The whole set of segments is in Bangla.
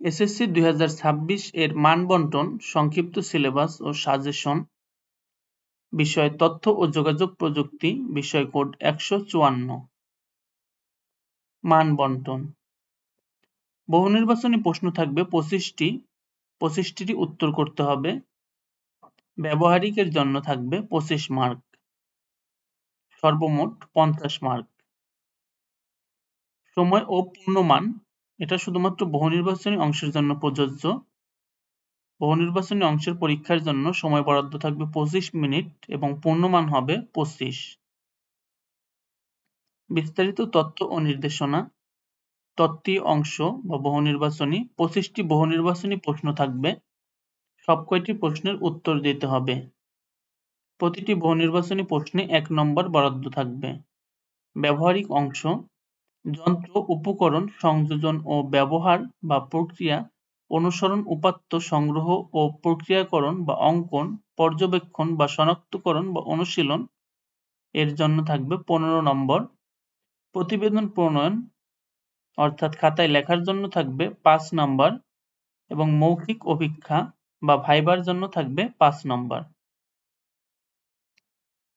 এসএসসি দুই হাজার ছাব্বিশ এর মান বন্টন সংক্ষিপ্ত সিলেবাস ও সাজেশন, বিষয় তথ্য ও যোগাযোগ প্রযুক্তি, বিষয় কোড একশো চুয়ান্ন। মান বন্টন বহু নির্বাচনী প্রশ্ন থাকবে, পঁচিশটি। পঁচিশটি উত্তর করতে হবে। ব্যবহারিকের জন্য থাকবে পঁচিশ মার্ক। সর্বমোট পঞ্চাশ মার্ক। সময় ও পূর্ণমান এটা শুধুমাত্র বহু নির্বাচনী অংশের জন্য প্রযোজ্য। বহু নির্বাচনী অংশের পরীক্ষার জন্য সময় বরাদ্দ থাকবে পঁচিশ মিনিট এবং পূর্ণমান হবে পঁচিশ। বিস্তারিত তথ্য ও নির্দেশনা। তত্ত্বী অংশ বা বহু নির্বাচনী, পঁচিশটি বহু নির্বাচনী প্রশ্ন থাকবে। সব কয়টি প্রশ্নের উত্তর দিতে হবে। প্রতিটি বহু নির্বাচনী প্রশ্নে এক নম্বর বরাদ্দ থাকবে। ব্যবহারিক অংশ যন্ত্র, উপকরণ সংযোজন ও ব্যবহার বা প্রক্রিয়া, অনুসরণ, উপাত্ত সংগ্রহ ও প্রক্রিয়াকরণ বা অঙ্কন, পর্যবেক্ষণ বা শনাক্তকরণ বা অনুশীলন, এর জন্য থাকবে পনেরো নম্বর। প্রতিবেদন প্রণয়ন, অর্থাৎ খাতায় লেখার জন্য থাকবে পাঁচ নম্বর এবং মৌখিক অভিক্ষা বা ভাইবার জন্য থাকবে পাঁচ নম্বর।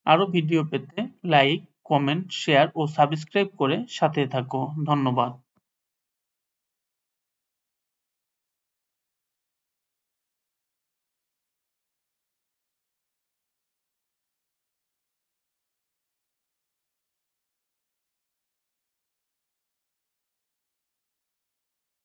আরও ভিডিও পেতে লাইক কমেন্ট শেয়ার ও সাবস্ক্রাইব করে সাথে থাকো। ধন্যবাদ।